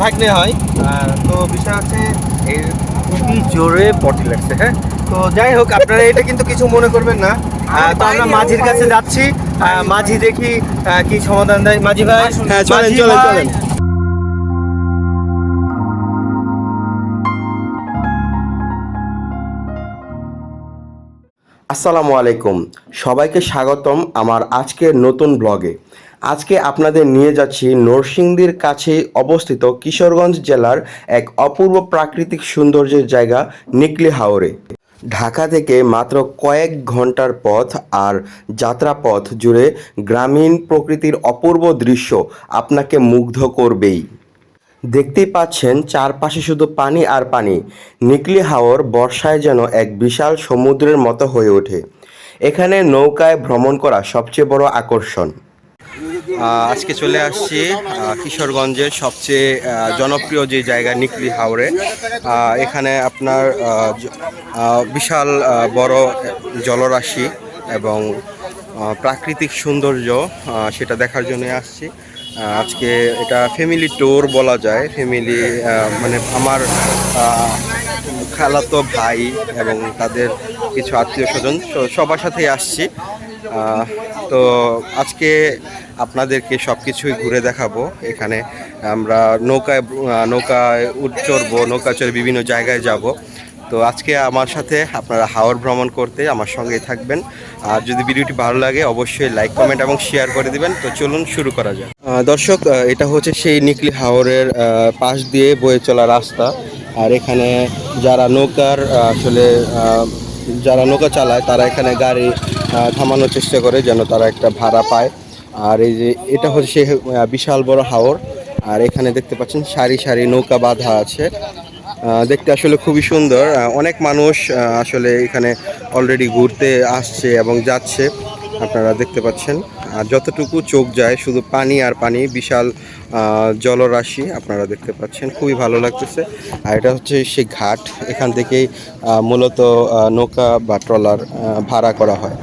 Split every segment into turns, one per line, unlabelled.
ভাগ্নে হয়। তো বিষয় হচ্ছে এই খুবই জোরে পটি লাগছে হ্যাঁ? তো যাই হোক আপনারা এটা কিন্তু কিছু মনে করবেন না। তো আমরা মাঝির কাছে যাচ্ছি। মাঝি দেখি কি সমাধান দেয়। মাঝি ভাই
হ্যাঁ, চলেন, চলেন, চলেন। আসসালামু আলাইকুম। সবাইকে স্বাগতম আমার আজকের নতুন ব্লগে। আজকে আপনাদের নিয়ে যাচ্ছি নরসিংদীর কাছে অবস্থিত কিশোরগঞ্জ জেলার এক অপূর্ব প্রাকৃতিক সৌন্দর্যের জায়গা নিকলি হাওরে। ঢাকা থেকে মাত্র কয়েক ঘণ্টার পথ আর যাত্রাপথ জুড়ে গ্রামীণ প্রকৃতির অপূর্ব দৃশ্য আপনাকে মুগ্ধ করবেই। দেখতেই পাচ্ছেন চারপাশে শুধু পানি আর পানি। নিকলি হাওর বর্ষায় যেন এক বিশাল সমুদ্রের মতো হয়ে ওঠে। এখানে নৌকায় ভ্রমণ করা সবচেয়ে বড় আকর্ষণ। আজকে চলে আসছি কিশোরগঞ্জের সবচেয়ে জনপ্রিয় যে জায়গা নিকলি হাওরে। এখানে আপনার বিশাল বড় জলরাশি এবং প্রাকৃতিক সৌন্দর্য সেটা দেখার জন্য আসছি। আজকে এটা ফ্যামিলি ট্যুর বলা যায়। ফ্যামিলি মানে আমার খালাতো ভাই এবং তাদের কিছু আত্মীয় স্বজন সবার সাথেই আসছি। তো আজকে আপনাদেরকে সব কিছুই ঘুরে দেখাবো। এখানে আমরা নৌকায় নৌকায় চড়বো নৌকা চড়ে বিভিন্ন জায়গায় যাব। তো আজকে আমার সাথে আপনারা হাওর ভ্রমণ করতে আমার সঙ্গেই থাকবেন। আর যদি ভিডিওটি ভালো লাগে, অবশ্যই লাইক কমেন্ট এবং শেয়ার করে দিবেন। তো চলুন শুরু করা যাক। দর্শক এটা হচ্ছে সেই নিকলি হাওরের পাশ দিয়ে বয়ে চলা রাস্তা। আর এখানে যারা নৌকার আসলে যারা নৌকা চালায়, তারা এখানে গাড়ি থামানোর চেষ্টা করে যেন তারা একটা ভাড়া পায়। আর এই যে, এটা হচ্ছে বিশাল বড় হাওর। আর এখানে দেখতে পাচ্ছেন সারি সারি নৌকা বাঁধা আছে। দেখতে আসলে খুবই সুন্দর। অনেক মানুষ আসলে এখানে অলরেডি ঘুরতে আসছে এবং যাচ্ছে, আপনারা দেখতে পাচ্ছেন। আর যতটুকু চোখ যায়, শুধু পানি আর পানি, বিশাল জলরাশি আপনারা দেখতে পাচ্ছেন। খুবই ভালো লাগতেছে। আর এটা হচ্ছে সেই ঘাট, এখান থেকেই মূলত নৌকা বা ট্রলার ভাড়া করা হয়।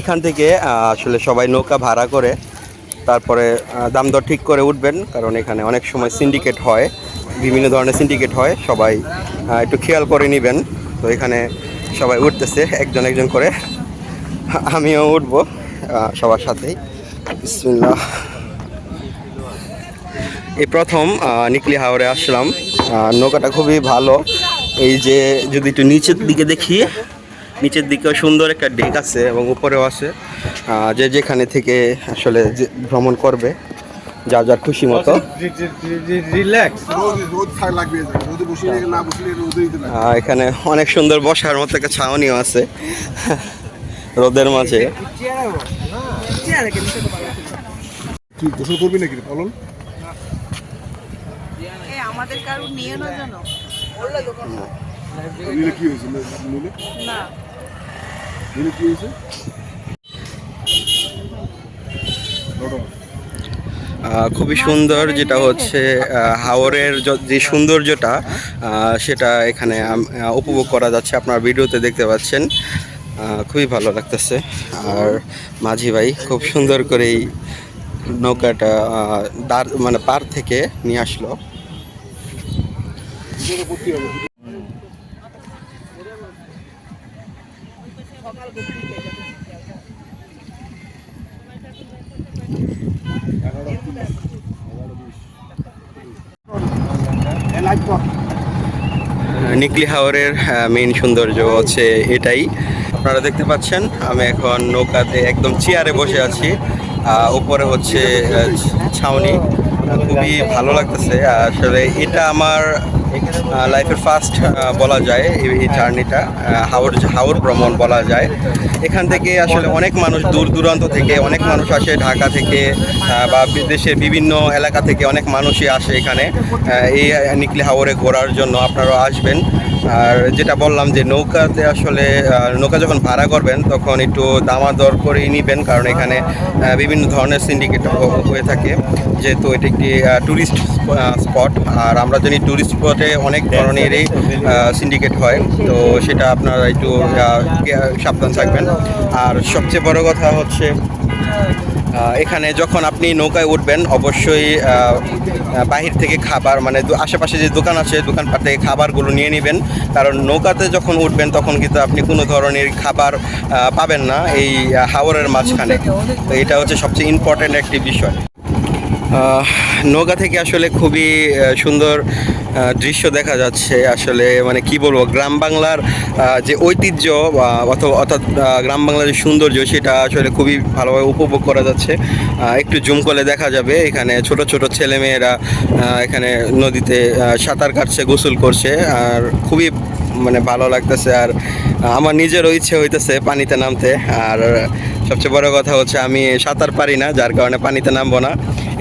এখান থেকে আসলে সবাই নৌকা ভাড়া করে, তারপরে দাম দর ঠিক করে উঠবেন, কারণ এখানে অনেক সময় সিন্ডিকেট হয়। বিভিন্ন ধরনের সিন্ডিকেট হয়, সবাই একটু খেয়াল করে নেবেন। তো এখানে সবাই উঠতেছে, একজন একজন করে। আমিও উঠবো সবার সাথেই। এই প্রথম নিকলি হাওরে আসলাম। নৌকাটা খুবই ভালো। এই যে, যদি একটু নিচের দিকে দেখি, নিচের দিকেও সুন্দর একটা ডেক আছে এবং উপরেও আছে। যে যেখানে থেকে আসলে ভ্রমণ করবে। যার যার খুশি মতো।
এখানে অনেক সুন্দর বসার মতো একটা ছাউনিও আছে। রোদের মাঝে।
তুই গোসল করবি নাকি বলুন
আমাদের কারও নিয়ে না। জানো
কি হয়েছে
না
কি হয়েছে বড়
আহ, খুবই সুন্দর যেটা হচ্ছে হাওরের যে সৌন্দর্যটা সেটা এখানে উপভোগ করা যাচ্ছে আপনার ভিডিওতে দেখতে পাচ্ছেন। খুবই ভালো লাগতেছে। আর মাঝি ভাই খুব সুন্দর করেই নৌকাটা দার মানে পার থেকে নিয়ে আসলো। নিকলি হাওরের মেইন সৌন্দর্য হচ্ছে এটাই। আপনারা দেখতে পাচ্ছেন, আমি এখন নৌকাতে একদম চেয়ারে বসে আছি। উপরে হচ্ছে ছাউনি। খুবই ভালো লাগতেছে। আসলে এটা আমার লাইফের ফার্স্ট বলা যায় এই- জার্নিটা হাওর হাওর ভ্রমণ বলা যায়। এখান থেকে আসলে অনেক মানুষ দূর দূরান্ত থেকে, অনেক মানুষ আসে ঢাকা থেকে বা দেশের বিভিন্ন এলাকা থেকে অনেক মানুষই আসে এখানে। এই নিকলি হাওরে ঘোরার জন্য আপনারাও আসবেন। আর যেটা বললাম যে নৌকাতে আসলে নৌকা যখন ভাড়া করবেন, তখন একটু দামাদর করেই নেবেন, কারণ এখানে বিভিন্ন ধরনের সিন্ডিকেট হয়ে থাকে। যেহেতু এটি একটি ট্যুরিস্ট স্পট আর আমরা জানি ট্যুরিস্ট স্পটে অনেক ধরনেরই সিন্ডিকেট হয়। তো সেটা আপনারা একটু সাবধান থাকবেন। আর সবচেয়ে বড় কথা হচ্ছে
এখানে যখন আপনি নৌকায় উঠবেন অবশ্যই বাহির থেকে খাবার মানে আশেপাশে যে দোকান আছে দোকানপাট থেকে খাবারগুলো নিয়ে নেবেন। কারণ নৌকাতে যখন উঠবেন তখন কিন্তু আপনি কোনো ধরনের খাবার পাবেন না এই হাওরের মাঝখানে। তো এটা হচ্ছে সবচেয়ে ইম্পর্ট্যান্ট একটি বিষয়। নৌকা থেকে আসলে খুবই সুন্দর দৃশ্য দেখা যাচ্ছে আসলে মানে কি বলব, গ্রাম বাংলার যে ঐতিহ্য অথবা অর্থাৎ গ্রাম বাংলার যে সৌন্দর্য, সেটা আসলে খুবই ভালোভাবে উপভোগ করা যাচ্ছে। একটু জুম করলে দেখা যাবে, এখানে ছোট ছোট ছেলেমেয়েরা এখানে নদীতে সাঁতার কাটছে, গোসল করছে, আর খুবই মানে ভালো লাগতেছে। আর আমার নিজেরও ইচ্ছে হইতেছে পানিতে নামতে, আর সবচেয়ে বড় কথা হচ্ছে আমি সাঁতার পারি না, যার কারণে পানিতে নামবো না।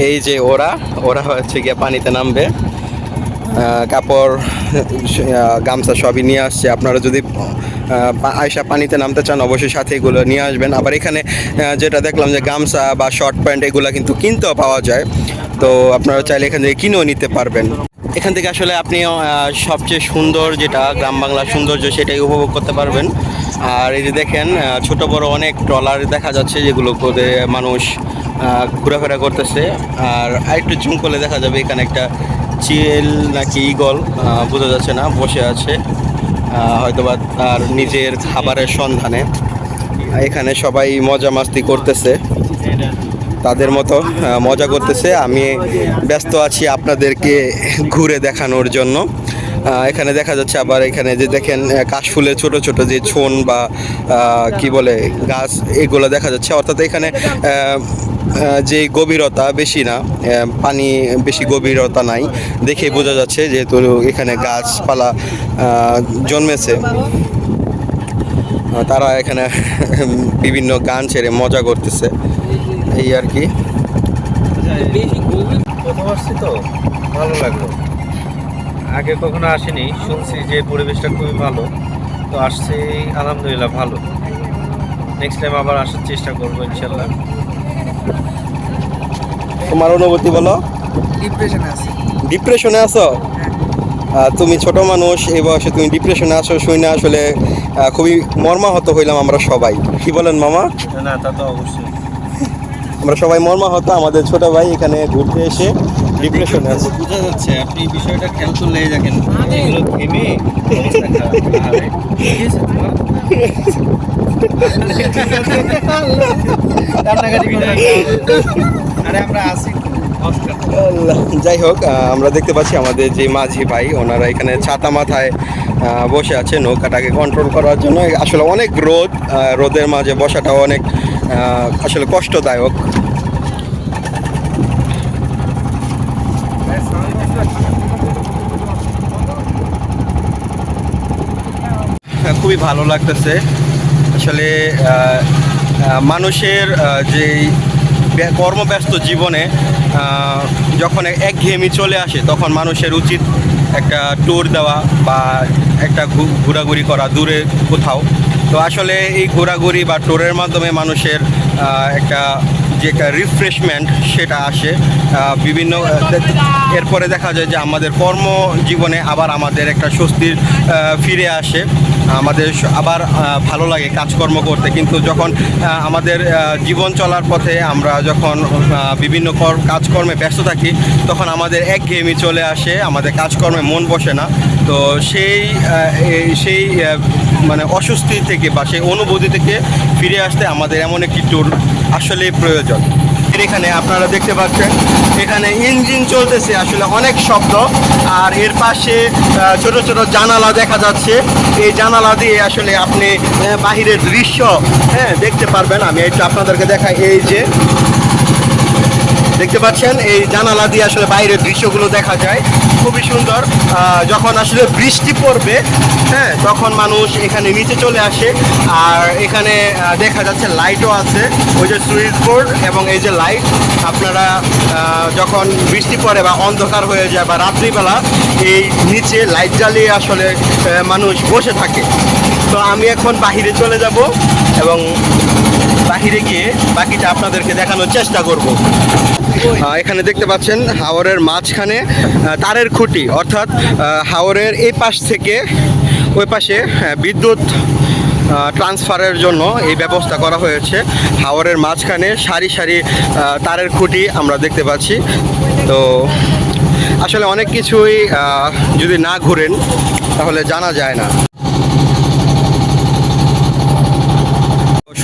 এই যে ওরা ওরা হচ্ছে গিয়ে পানিতে নামবে। কাপড় গামছা সবই নিয়ে আসছে। আপনারা যদি আয়সা পানিতে নামতে চান, অবশ্যই সাথে এগুলো নিয়ে আসবেন। আবার এখানে যেটা দেখলাম যে গামছা বা শর্ট প্যান্ট এগুলো কিন্তু কিনতেও পাওয়া যায়। তো আপনারা চাইলে এখান থেকে কিনেও নিতে পারবেন। এখান থেকে আসলে আপনি সবচেয়ে সুন্দর যেটা গ্রাম বাংলার সৌন্দর্য, সেটাই উপভোগ করতে পারবেন। আর এই যে দেখেন ছোট বড় অনেক ট্রলার দেখা যাচ্ছে যেগুলো করে মানুষ ঘোরাফেরা করতেছে। আর আরেকটু জুম করলে দেখা যাবে এখানে একটা চিল নাকি ইগল বোঝা যাচ্ছে না, বসে আছে হয়তোবা তার নিজের খাবারের সন্ধানে। এখানে সবাই মজা মাস্তি করতেছে, তাদের মতো মজা করতেছে। আমি ব্যস্ত আছি আপনাদেরকে ঘুরে দেখানোর জন্য। এখানে দেখা যাচ্ছে আবার এখানে যে দেখেন কাশফুলের ছোট ছোট যে ছোন বা কি বলে, গাছ, এগুলো দেখা যাচ্ছে। অর্থাৎ এখানে যে গভীরতা বেশি না পানি বেশি গভীরতা নাই, দেখে বোঝা যাচ্ছে যেহেতু এখানে গাছপালা জন্মেছে। তারা এখানে বিভিন্ন গান ছেড়ে মজা করতেছে। এই আর কি।
তো? ভালো লাগল। আগে কখনো আসেনি, শুনছি যে পরিবেশটা খুবই ভালো। তো আসছি, আলহামদুলিল্লাহ ভালো। নেক্সট টাইম আবার আসার চেষ্টা করব, ইনশাল্লাহ।
তোমার অনুভূতি বলো?
ডিপ্রেশনে আছে।
ডিপ্রেশনে আছো? তুমি ছোট মানুষ এই বয়সে তুমি ডিপ্রেশনে আসো শুনে আসলে খুবই মর্মাহত হইলাম আমরা সবাই। কি বলেন মামা?
না তা তো অবশ্যই।
আমরা সবাই মর্মাহত আমাদের ছোট ভাই এখানে ঘুরতে এসে ডিপ্রেশনে আছে।
বোঝা যাচ্ছে আপনি বিষয়টা খেয়াল করলেই দেখেন এগুলো থেমে অবস্থা
যাই হোক আমরা দেখতে পাচ্ছি আমাদের যে মাঝি ভাই ওনারা এখানে ছাতা মাথায় বসে আছে নৌকাটাকে কন্ট্রোল করার জন্য। আসলে অনেক রোদ রোদের মাঝে বসাটাও অনেক আসলে কষ্টদায়ক। হ্যাঁ, খুবই ভালো লাগতেছে। আসলে মানুষের যেই কর্মব্যস্ত জীবনে যখন একঘেয়েমি চলে আসে, তখন মানুষের উচিত একটা ট্যুর দেওয়া বা একটা ঘোরাঘুরি করা দূরে কোথাও। তো আসলে এই ঘোরাঘুরি বা ট্যুরের মাধ্যমে মানুষের একটা যে রিফ্রেশমেন্ট সেটা আসে বিভিন্ন এরপরে দেখা যায় যে আমাদের কর্মজীবনে আবার আমাদের একটা স্বস্তির ফিরে আসে। আমাদের আবার ভালো লাগে কাজকর্ম করতে। কিন্তু যখন আমাদের জীবন চলার পথে আমরা যখন বিভিন্ন কাজকর্মে ব্যস্ত থাকি, তখন আমাদের একঘেয়েমি চলে আসে, আমাদের কাজকর্মে মন বসে না। তো সেই সেই মানে অস্বস্তি থেকে বা সেই অনুভূতি থেকে ফিরে আসতে আমাদের এমন একটি ট্যুর আসলেই প্রয়োজন। এখানে আপনারা দেখতে পাচ্ছেন। এখানে ইঞ্জিন চলতেছে আসলে অনেক শব্দ। আর এর পাশে ছোট ছোট জানালা দেখা যাচ্ছে। এই জানালা দিয়ে আসলে আপনি বাহিরের দৃশ্য হ্যাঁ দেখতে পারবেন। আমি একটু আপনাদেরকে দেখাই। এই যে দেখতে পাচ্ছেন, এই জানালা দিয়ে আসলে বাইরের দৃশ্যগুলো দেখা যায়। খুবই সুন্দর। যখন আসলে বৃষ্টি পড়বে হ্যাঁ তখন মানুষ এখানে নিচে চলে আসে। আর এখানে দেখা যাচ্ছে লাইটও আছে। ওই যে সুইচ বোর্ড এবং এই যে লাইট আপনারা যখন বৃষ্টি পড়ে বা অন্ধকার হয়ে যায় বা রাত্রিবেলা, এই নিচে লাইট জ্বালিয়ে আসলে মানুষ বসে থাকে। তো আমি এখন বাহিরে চলে যাব এবং বাহিরে গিয়ে বাকিটা আপনাদেরকে দেখানোর চেষ্টা করব। এখানে দেখতে পাচ্ছেন হাওরের মাঝখানে তারের খুঁটি, অর্থাৎ হাওরের এই পাশ থেকে ওই পাশে বিদ্যুৎ
ট্রান্সফারের জন্য এই ব্যবস্থা করা হয়েছে। হাওরের মাঝখানে সারি সারি তারের খুঁটি আমরা দেখতে পাচ্ছি। তো আসলে অনেক কিছুই যদি না ঘুরেন, তাহলে জানা যায় না।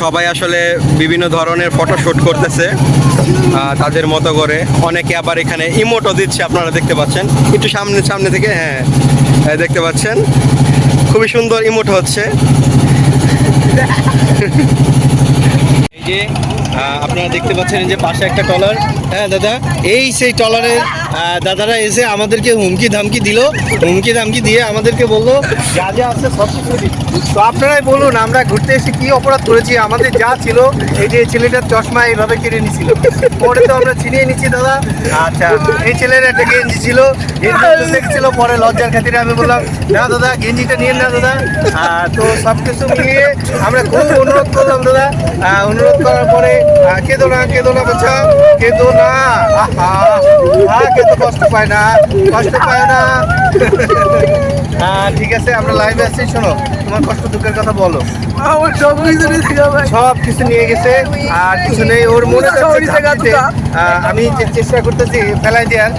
সবাই আসলে বিভিন্ন ধরনের ফটোশুট করতেছে আহ, তাদের মতো করে। অনেকে আবার এখানে ইমোটও দিচ্ছে আপনারা দেখতে পাচ্ছেন। একটু সামনে সামনে থেকে হ্যাঁ দেখতে পাচ্ছেন। খুবই সুন্দর ইমোট হচ্ছে। এই যে আপনারা দেখতে পাচ্ছেন যে পাশে একটা টলার হ্যাঁ দাদা এই সেই টলারের দাদারা এসে আমাদেরকে হুমকি ধামকি দিল। হুমকি ধামকি দিয়ে আমাদেরকে বলল যা যা আছে সব কিছু। তো আপনারাই বলুন আমরা ঘুরতে এসে কি অপরাধ করেছি? আমাদের যা ছিল এই যে ছেলেটার চশমা এইভাবে কেড়ে নিছিল পরে তো আমরা চিনিয়ে নিচ্ছি দাদা। আচ্ছা। এই ছেলের একটা গেঞ্জি ছিল। দেখছিল পরে লজ্জার খাতিরে আমি বললাম না দাদা গেঞ্জিটা নিয়ে না দাদা। আহ, তো সব কিছু মিলিয়ে আমরা খুব অনুরোধ করলাম দাদা। অনুরোধ করার পরে কেঁদো না কেঁদো না বাচ্চা কেঁদো না। আহা আহ, কেঁদো কষ্ট পায় না কষ্ট পায় না। ঠিক আছে আমরা লাইভে আছি শোনো তোমার কষ্ট দুঃখের কথা বলো।
আমার সব কিছু নিয়ে
সব কিছু নিয়ে গেছে আর কিছু নেই ওর মনে যাচ্ছে আমি চে- চেষ্টা করতেছি ফেলাই দেওয়ার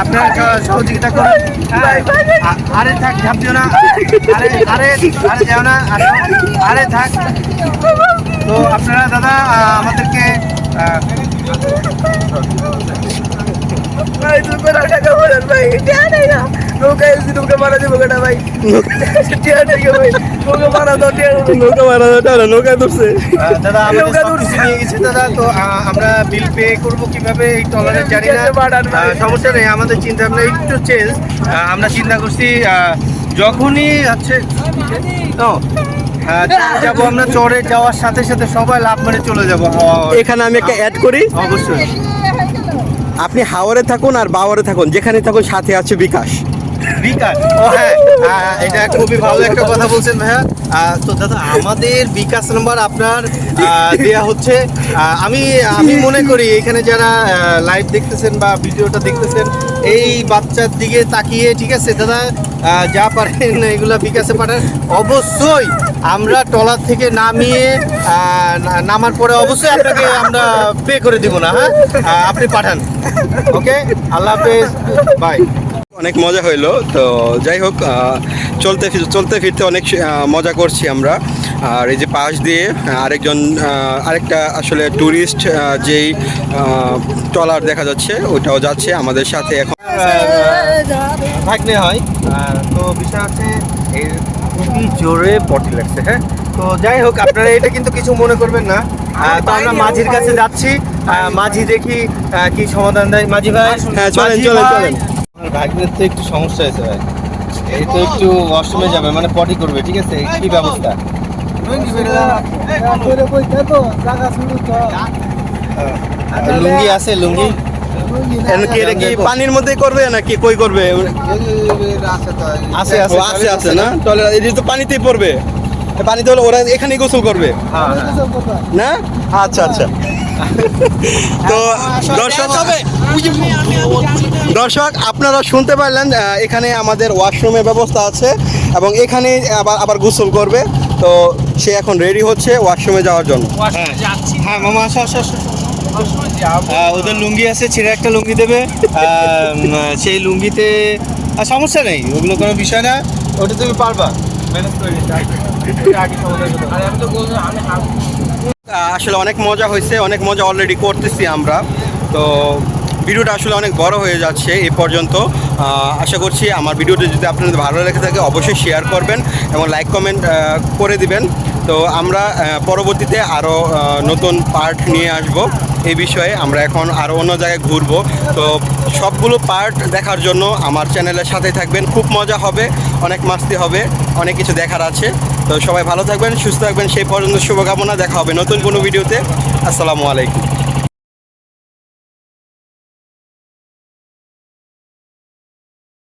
আপনারা সহযোগিতা করুন। হ্যাঁ। আরে থাক দিও না। আরে আরে আরে যাও না আরে থাক। তো আপনারা দাদা আমাদেরকে
ভাই নৌকা এসে নৌকা মারা যাব ভাই। টিয়া নেই গো ভাই নৌকা মারা দাও নৌকা মারা দাও নৌকা ধরছে।
দাদা আমাদের
নৌকা
সব
ধরছে।
নিয়ে গেছে দাদা তো আমরা বিল পে করব কীভাবে এই টলারে জানি না। সমস্যা নেই আমাদের চিন্তা ভাবনা একটু চেঞ্জ আমরা চিন্তা করছি যখনই হচ্ছে তো হ্যাঁ, চরে যাব আমরা চরে যাওয়ার সাথে সাথে সবাই লাভ মেরে চলে যাব
এখানে আমি একটা অ্যাড করি।
অবশ্যই।
আপনি হাওয়ারে থাকুন আর বাওয়ারে থাকুন যেখানে থাকুন সাথে আছে বিকাশ।
বিকাশ। ও হ্যাঁ এটা খুবই ভালো একটা কথা বলছেন ভাইয়া। তো দাদা, আমাদের বিকাশ নাম্বার আপনার দেয়া হচ্ছে। আমি আমি মনে করি এখানে যারা লাইভ দেখতেছেন বা ভিডিওটা দেখতেছেন, এই বাচ্চার দিকে তাকিয়ে, ঠিক আছে, দাদা যা পারেন, এগুলো বিকাশে পাঠান। অবশ্যই আমরা টলার থেকে নামিয়ে নামার পরে অবশ্যই আপনাকে আমরা পে করে দিব না হ্যাঁ? আপনি পাঠান। ওকে আল্লাহ হাফেজ। বাই
অনেক মজা হইল। তো যাই হোক চলতে চলতে ফিরতে অনেক মজা করছি আমরা। আর এই যে পাশ দিয়ে আরেকজন আরেকটা আসলে ট্যুরিস্ট যেই ট্রলার দেখা যাচ্ছে ওটাও যাচ্ছে আমাদের সাথে এখন।
ভাগ্নে হয়। তো বিষয় হচ্ছে এই খুবই জোরে পটি লাগছে হ্যাঁ? তো যাই হোক আপনারা এটা কিন্তু কিছু মনে করবেন না। তো আমরা মাঝির কাছে যাচ্ছি। মাঝি দেখি কি সমাধান দেয়। মাঝি ভাই
হ্যাঁ, চলেন, চলেন, চলেন।
ভাগ্নের তো একটু সমস্যা হয়েছে ভাই। এই তো একটু ওয়াশরুমে যাবে মানে পটি করবে ঠিক আছে? কি ব্যবস্থা? লুঙ্গি আছে লুঙ্গি?
কি পানির মধ্যে করবে নাকি কই করবে?
আছে
ও, আছে আছে না? তাহলে এটা তো পানিতেই পড়বে। পানিতে হলে ওরা এখানেই গোসল করবে?
হ্যাঁ।
না? আচ্ছা আচ্ছা। তো দর্শক দর্শক আপনারা শুনতে পারলেন এখানে আমাদের ওয়াশরুমের ব্যবস্থা আছে এবং এখানে আবার আবার গোসল করবে। তো সে এখন রেডি হচ্ছে ওয়াশরুমে যাওয়ার জন্য।
হ্যাঁ। মামা আসো আসো ওদের লুঙ্গি আছে ছেড়ে একটা লুঙ্গি দেবে। সেই লুঙ্গিতে সমস্যা নেই ওগুলো কোনো বিষয় না। ওটা তুমি পারবা। ম্যানেজ করে নিতে এটা আগে
আসলে অনেক মজা হয়েছে, অনেক মজা অলরেডি করতেছি আমরা। তো ভিডিওটা আসলে অনেক বড় হয়ে যাচ্ছে এ পর্যন্ত। আশা করছি আমার ভিডিওটা যদি আপনাদের ভালো লেগে থাকে, অবশ্যই শেয়ার করবেন এবং লাইক কমেন্ট করে দিবেন। তো আমরা পরবর্তীতে আরও নতুন পার্ট নিয়ে আসব। এই বিষয়ে আমরা এখন আরও অন্য জায়গায় ঘুরবো। তো সবগুলো পার্ট দেখার জন্য আমার চ্যানেলের সাথে থাকবেন। খুব মজা হবে, অনেক মাস্তি হবে, অনেক কিছু দেখার আছে। তো সবাই ভালো থাকবেন, সুস্থ থাকবেন। সেই পর্যন্ত শুভকামনা, দেখা হবে নতুন কোনো ভিডিওতে। আসসালামু আলাইকুম।